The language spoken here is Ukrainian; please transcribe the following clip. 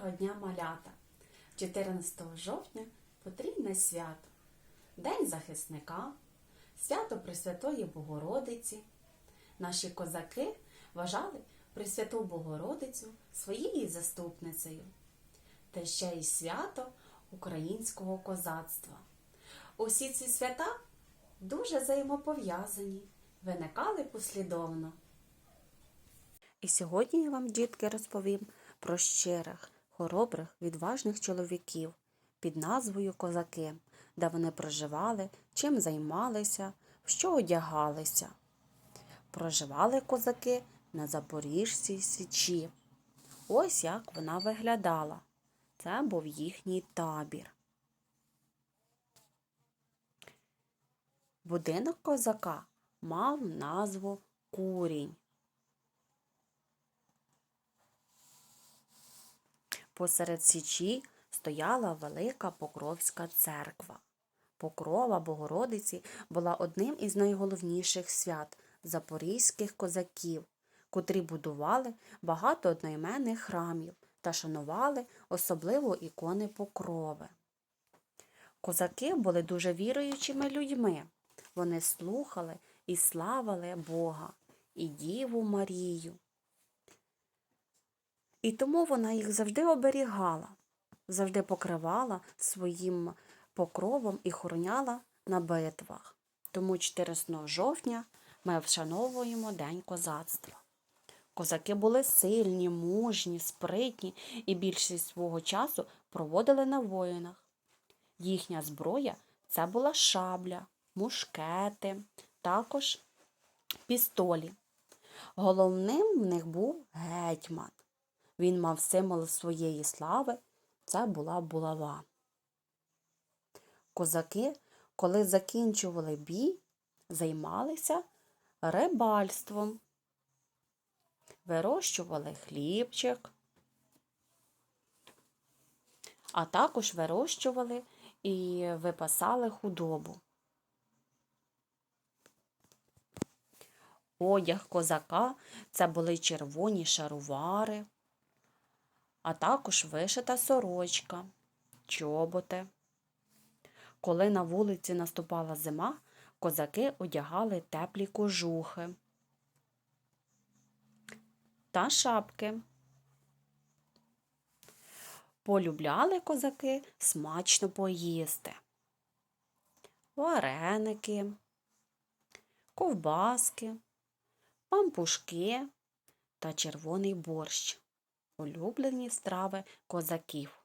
Доброго дня, малята! 14 жовтня потрібне свято, День захисника, свято Пресвятої Богородиці. Наші козаки вважали Пресвяту Богородицю своєю заступницею. Та ще й свято українського козацтва. Усі ці свята дуже взаємопов'язані, виникали послідовно. І сьогодні я вам, дітки, розповім про щирих, хоробрих, відважних чоловіків під назвою Козаки, де вони проживали, чим займалися, в що одягалися. Проживали козаки на Запоріжцій січі. Ось як вона виглядала. Це був їхній табір. Будинок козака мав назву Курінь. Посеред січі стояла велика Покровська церква. Покрова Богородиці була одним із найголовніших свят запорізьких козаків, котрі будували багато одноіменних храмів та шанували особливо ікони Покрови. Козаки були дуже віруючими людьми. Вони слухали і славили Бога і Діву Марію. І тому вона їх завжди оберігала, завжди покривала своїм покровом і хороняла на битвах. Тому 14 жовтня ми вшановуємо День козацтва. Козаки були сильні, мужні, спритні і більшість свого часу проводили на воїнах. Їхня зброя це була шабля, мушкети, також пістолі. Головним в них був гетьман. Він мав символ своєї слави це була булава. Козаки, коли закінчували бій, займалися рибальством, вирощували хлібчик, а також вирощували і випасали худобу. Одяг козака це були червоні шарувари, а також вишита сорочка, чоботи. Коли на вулиці наступала зима, козаки одягали теплі кожухи та шапки. Полюбляли козаки смачно поїсти. Вареники, ковбаски, пампушки та червоний борщ улюблені страви козаків.